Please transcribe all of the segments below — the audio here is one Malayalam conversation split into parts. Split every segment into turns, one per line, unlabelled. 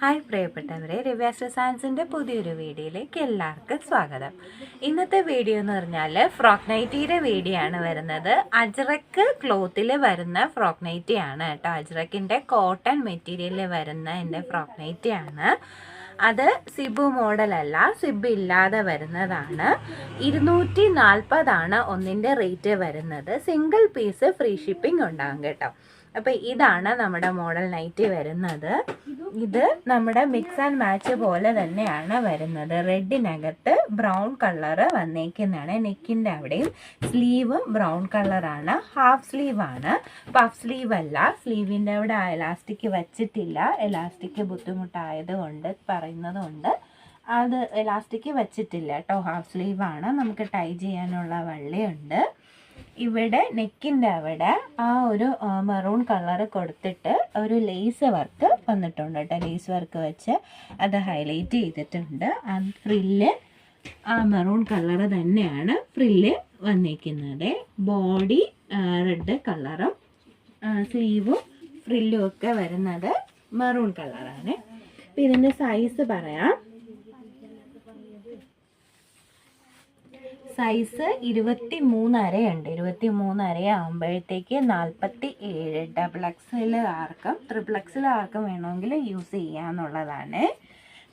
ഹായ് പ്രിയപ്പെട്ടവരെ രവ്യാസ്ത്ര സയൻസിന്റെ പുതിയൊരു വീഡിയോയിലേക്ക് എല്ലാവർക്കും സ്വാഗതം. ഇന്നത്തെ വീഡിയോ എന്ന് പറഞ്ഞാൽ ഫ്രോക്ക് നൈറ്റിയുടെ വീഡിയോ ആണ് വരുന്നത്. അജ്രക്ക് ക്ലോത്തിൽ വരുന്ന ഫ്രോക്ക് നൈറ്റി ആണ് കേട്ടോ. അജ്രക്കിന്റെ കോട്ടൺ മെറ്റീരിയലിൽ വരുന്ന എന്റെ ഫ്രോക്ക് നൈറ്റി ആണ്. അത് സിബു മോഡലല്ല സിബ് ഇല്ലാതെ വരുന്നതാണ്. ഇരുന്നൂറ്റി നാൽപ്പതാണ് ഒന്നിന്റെ റേറ്റ് വരുന്നത്. സിംഗിൾ പീസ് ഫ്രീ ഷിപ്പിംഗ് ഉണ്ടാകും കേട്ടോ. അപ്പോൾ ഇതാണ് നമ്മുടെ മോഡൽ നൈറ്റി വരുന്നത്. ഇത് നമ്മുടെ മിക്സ് ആൻഡ് മാച്ച് പോലെ തന്നെയാണ് വരുന്നത്. റെഡിനകത്ത് ബ്രൗൺ കളറ് വന്നേക്കുന്നതാണ്. നെക്കിന്റെ അവിടെയും സ്ലീവ് ബ്രൗൺ കളറാണ് ഹാഫ് സ്ലീവ് ആണ്. പഫ് സ്ലീവ് അല്ല. സ്ലീവിന്റെ അവിടെ എലാസ്റ്റിക് വച്ചിട്ടില്ല. എലാസ്റ്റിക് ബുദ്ധിമുട്ടായത് കൊണ്ട് പറയുന്നത് കൊണ്ട് അത് എലാസ്റ്റിക് വെച്ചിട്ടില്ല കേട്ടോ. ഹാഫ് സ്ലീവ് ആണ്. നമുക്ക് ടൈ ചെയ്യാനുള്ള വള്ളിയുണ്ട് ഇവിടെ നെക്കിന്റെ അവിടെ ആ ഒരു മെറൂൺ കളർ കൊടുത്തിട്ട് ഒരു ലേസ് വർക്ക് വന്നിട്ടുണ്ട് കേട്ടോ. ലേസ് വർക്ക് വെച്ച് അത് ഹൈലൈറ്റ് ചെയ്തിട്ടുണ്ട്. ആ ഫ്രില്ല് ആ മെറൂൺ കളർ തന്നെയാണ് ഫ്രില്ല് വന്നിരിക്കുന്നത് ബോഡി റെഡ് കളറും സ്ലീവും ഫ്രില്ലും ഒക്കെ വരുന്നത് മെറൂൺ കളറാണ് അപ്പം ഇതിന്റെ സൈസ് പറയാം. സൈസ് ഇരുപത്തി മൂന്നരയുണ്ട് ഇരുപത്തി മൂന്നര ആകുമ്പോഴത്തേക്ക് നാൽപ്പത്തി ഏഴ് ഡബിൾ എക്സിൽ ആർക്കും ട്രിപ്പിൾ എക്സിൽ ആർക്കും വേണമെങ്കിൽ യൂസ് ചെയ്യാന്നുള്ളതാണ്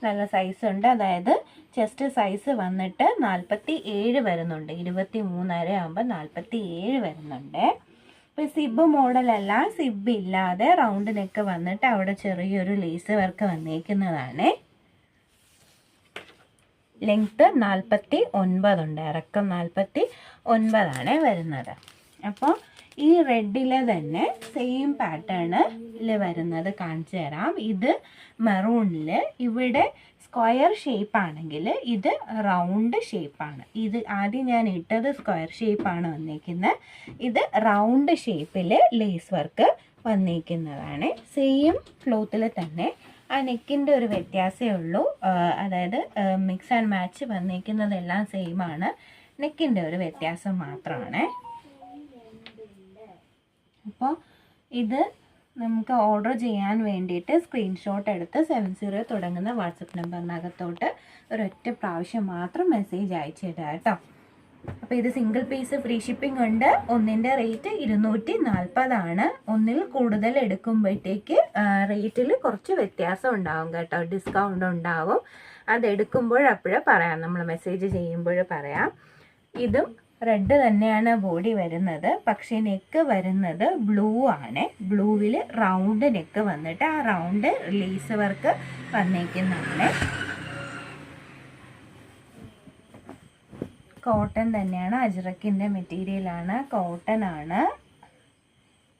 നല്ല സൈസ് ഉണ്ട്. അതായത് ചെസ്റ്റ് സൈസ് വന്നിട്ട് നാൽപ്പത്തി ഏഴ് വരുന്നുണ്ട്. ഇരുപത്തി മൂന്നര ആകുമ്പോൾ നാൽപ്പത്തി ഏഴ് വരുന്നുണ്ട്. ഇപ്പം സിബ് മോഡലല്ല സിബ് ഇല്ലാതെ റൗണ്ട് നെക്ക് വന്നിട്ട് അവിടെ ചെറിയൊരു ലേസ് വർക്ക് വന്നേക്കുന്നതാണ്. ലെങ്ത്ത് നാൽപ്പത്തി ഒൻപതുണ്ട്. ഇറക്കം നാൽപ്പത്തി ഒൻപതാണ് വരുന്നത്. അപ്പോൾ ഈ റെഡിലെ തന്നെ സെയിം പാറ്റേണിൽ വരുന്നത് കാണിച്ചു തരാം. ഇത് മെറൂണിൽ ഇവിടെ സ്ക്വയർ ഷേപ്പ് ആണെങ്കിൽ ഇത് റൗണ്ട് ഷേപ്പാണ് ഇത് ആദ്യം ഞാൻ ഇട്ടത് സ്ക്വയർ ഷേപ്പാണ് വന്നിരിക്കുന്നത് ഇത് റൗണ്ട് ഷേപ്പിൽ ലേസ് വർക്ക് വന്നിരിക്കുന്നതാണ് സെയിം ക്ലോത്തിൽ തന്നെ ആ നെക്കിന്റെ ഒരു വ്യത്യാസമേ ഉള്ളൂ. അതായത് മിക്സ് ആൻഡ് മാച്ച് വന്നിരിക്കുന്നതെല്ലാം സെയിം ആണ്. നെക്കിന്റെ ഒരു വ്യത്യാസം മാത്രമാണ് അപ്പോൾ ഇത് നമുക്ക് ഓർഡർ ചെയ്യാൻ വേണ്ടിയിട്ട് സ്ക്രീൻഷോട്ട് എടുത്ത് സെവൻ സീറോ തുടങ്ങുന്ന വാട്സപ്പ് നമ്പറിനകത്തോട്ട് ഒരൊറ്റ പ്രാവശ്യം മാത്രം മെസ്സേജ് അയച്ചിടുക കേട്ടോ. അപ്പോൾ ഇത് സിംഗിൾ പീസ് ഫ്രീ ഷിപ്പിംഗ് ഉണ്ട്. ഒന്നിന്റെ റേറ്റ് ഇരുന്നൂറ്റി നാൽപ്പതാണ് ഒന്നിൽ കൂടുതൽ എടുക്കുമ്പോഴത്തേക്ക് റേറ്റിൽ കുറച്ച് വ്യത്യാസം ഉണ്ടാവും കേട്ടോ. ഡിസ്കൗണ്ട് ഉണ്ടാവും. അതെടുക്കുമ്പോഴപ്പോഴേ പറയാം. നമ്മൾ മെസ്സേജ് ചെയ്യുമ്പോൾ പറയാം. ഇതും റെഡ് തന്നെയാണ് ബോഡി വരുന്നത്. പക്ഷേ നെക്ക് വരുന്നത് ബ്ലൂ ആണ്. ബ്ലൂവിൽ റൗണ്ട് നെക്ക് വന്നിട്ട് ആ റൗണ്ട് ലേസ് വർക്ക് വന്നേക്കുന്നതാണ്. കോട്ടൺ തന്നെയാണ്. അജ്രക്കിന്റെ മെറ്റീരിയലാണ്. കോട്ടൺ ആണ്.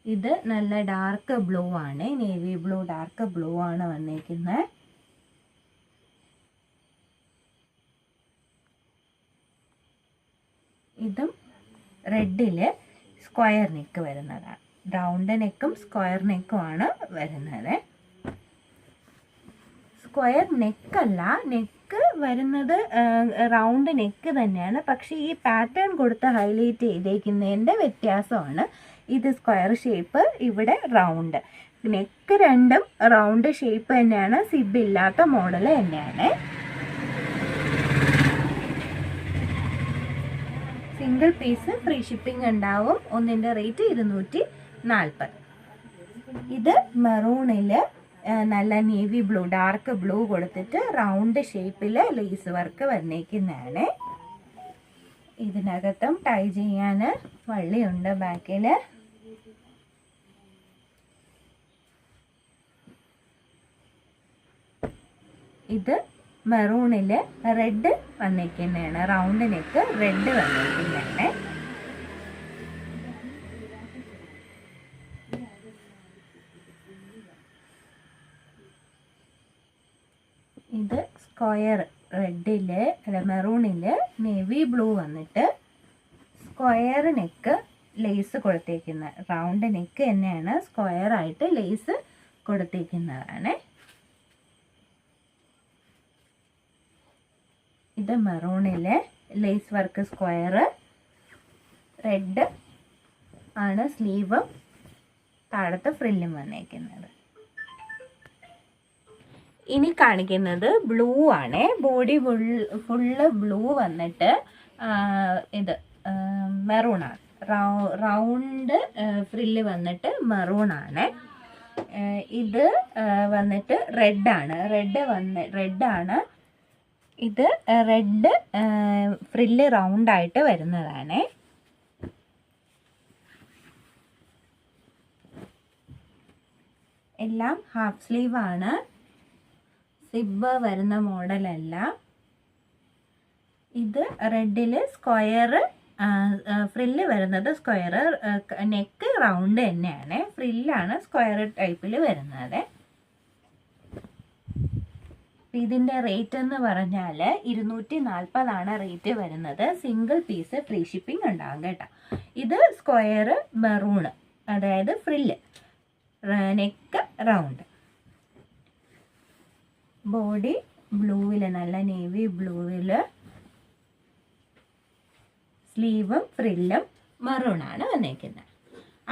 ഇത് നല്ല ഡാർക്ക് ബ്ലൂ ആണ്. നേവി ബ്ലൂ ഡാർക്ക് ബ്ലൂ ആണ് വന്നിരിക്കുന്നത് ഇതും റെഡിൽ സ്ക്വയർ നെക്ക് വരുന്നതാണ്. റൗണ്ട് നെക്കും സ്ക്വയർ നെക്കും ആണ് വരുന്നത്. സ്ക്വയർ നെക്കല്ല നെക്ക് വരുന്നത് റൗണ്ട് നെക്ക് തന്നെയാണ്. പക്ഷേ ഈ പാറ്റേൺ കൊടുത്ത് ഹൈലൈറ്റ് ചെയ്തേക്കുന്നതിന്റെ വ്യത്യാസമാണ്. ഇത് സ്ക്വയർ ഷേപ്പ് ഇവിടെ റൗണ്ട് നെക്ക് രണ്ടും റൗണ്ട് ഷേപ്പ് തന്നെയാണ്. സിബ് ഇല്ലാത്ത മോഡൽ തന്നെയാണ്. സിംഗിൾ പീസ് ഫ്രീ ഷിപ്പിംഗ് ഉണ്ടാവും. ഒന്നിന്റെ റേറ്റ് ഇരുന്നൂറ്റി നാൽപ്പത്. ഇത് മെറൂണിൽ നല്ല നേവി ബ്ലൂ ഡാർക്ക് ബ്ലൂ കൊടുത്തിട്ട് റൗണ്ട് ഷേപ്പിൽ ലേസ് വർക്ക് വന്നേക്കുന്നതാണ്. ഇതിനകത്തും ടൈ ചെയ്യാൻ വള്ളിയുണ്ട് ബാക്കിൽ ഇത് മെറൂണിൽ റെഡ് വന്നേക്കുന്നതാണ് റൗണ്ട് നെക്ക് റെഡ് വന്നിരിക്കുന്നതാണ് ഇത് സ്ക്വയർ റെഡിൽ അല്ല മെറൂണിൽ നേവി ബ്ലൂ വന്നിട്ട് സ്ക്വയർ നെക്ക് ലേസ് കൊടുത്തേക്കുന്ന റൗണ്ട് നെക്ക് തന്നെയാണ് സ്ക്വയർ ആയിട്ട് ലേസ് കൊടുത്തേക്കുന്നതാണ്. ഇത് മെറൂണിലെ ലേസ് വർക്ക് സ്ക്വയർ റെഡ് ആണ് സ്ലീവും താഴത്തെ ഫ്രില്ലും വന്നേക്കുന്നത്. ഇനി കാണിക്കുന്നത് ബ്ലൂ ആണ്. ബോഡി ഫുൾ ഫുള്ള് ബ്ലൂ വന്നിട്ട് ഇത് മെറൂൺ ആണ്. റൗണ്ട് ഫ്രില്ല് വന്നിട്ട് മെറൂണാണ് ഇത് വന്നിട്ട് റെഡ് ആണ്. റെഡ് വന്ന് റെഡ് ആണ്. ഇത് റെഡ് ഫ്രില്ല് റൗണ്ടായിട്ട് വരുന്നതാണ്. എല്ലാം ഹാഫ് സ്ലീവാണ് സിബ്ബ് വരുന്ന മോഡലല്ല. ഇത് റെഡിൽ സ്ക്വയർ ഫ്രില്ല് വരുന്നത് സ്ക്വയർ നെക്ക് റൗണ്ട് തന്നെയാണ്. ഫ്രില്ലാണ് സ്ക്വയർ ടൈപ്പിൽ വരുന്നത്. ഇതിന്റെ റേറ്റ് എന്ന് പറഞ്ഞാൽ ഇരുന്നൂറ്റി നാൽപ്പതാണ് റേറ്റ് വരുന്നത്. സിംഗിൾ പീസ് ഫ്രീ ഷിപ്പിംഗ് ഉണ്ടാകും കേട്ടോ. ഇത് സ്ക്വയർ മെറൂണ് അതായത് ഫ്രില്ല് നെക്ക് റൗണ്ട്. ബോഡി ബ്ലൂവിൽ നല്ല നേവി ബ്ലൂവിൽ സ്ലീവും ഫ്രില്ലും മെറൂണാണ് വന്നേക്കുന്നത്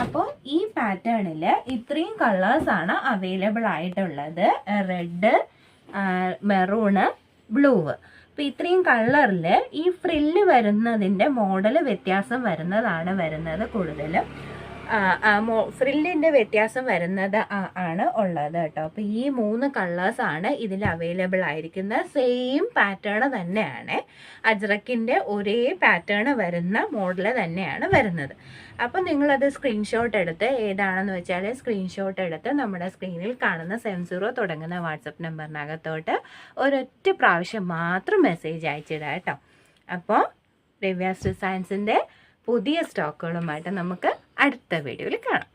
അപ്പോൾ ഈ പാറ്റേണിൽ ഇത്രയും കളേഴ്സാണ് അവൈലബിൾ ആയിട്ടുള്ളത് റെഡ് മെറൂണ് ബ്ലൂവ്. അപ്പോൾ ഇത്രയും കളറിൽ ഈ ഫ്രില്ല് വരുന്നതിന്റെ മോഡൽ വ്യത്യാസം വരുന്നതാണ് വരുന്നത് കൂടുതലും. ഫ്രില്ലിന്റെ വ്യത്യാസം വരുന്നത് ആണ് ഉള്ളത് കേട്ടോ. അപ്പോൾ ഈ മൂന്ന് കളേഴ്സാണ് ഇതിൽ അവൈലബിൾ ആയിരിക്കുന്നത് സെയിം പാറ്റേൺ തന്നെയാണ്. അജ്രക്കിന്റെ ഒരേ പാറ്റേൺ വരുന്ന മോഡൽ തന്നെയാണ് വരുന്നത്. അപ്പോൾ നിങ്ങളത് സ്ക്രീൻഷോട്ട് എടുത്ത് ഏതാണെന്ന് വെച്ചാൽ സ്ക്രീൻഷോട്ട് എടുത്ത് നമ്മുടെ സ്ക്രീനിൽ കാണുന്ന സെവൻ സീറോ തുടങ്ങുന്ന വാട്സപ്പ് നമ്പറിനകത്തോട്ട് ഒരൊറ്റ പ്രാവശ്യം മാത്രം മെസ്സേജ് അയച്ചിടാം കേട്ടോ. അപ്പോൾ രവ്യാസ് സയൻസിന്റെ പുതിയ സ്റ്റോക്കുകളുമായിട്ട് നമുക്ക് അടുത്ത വീഡിയോയിൽ കാണാം.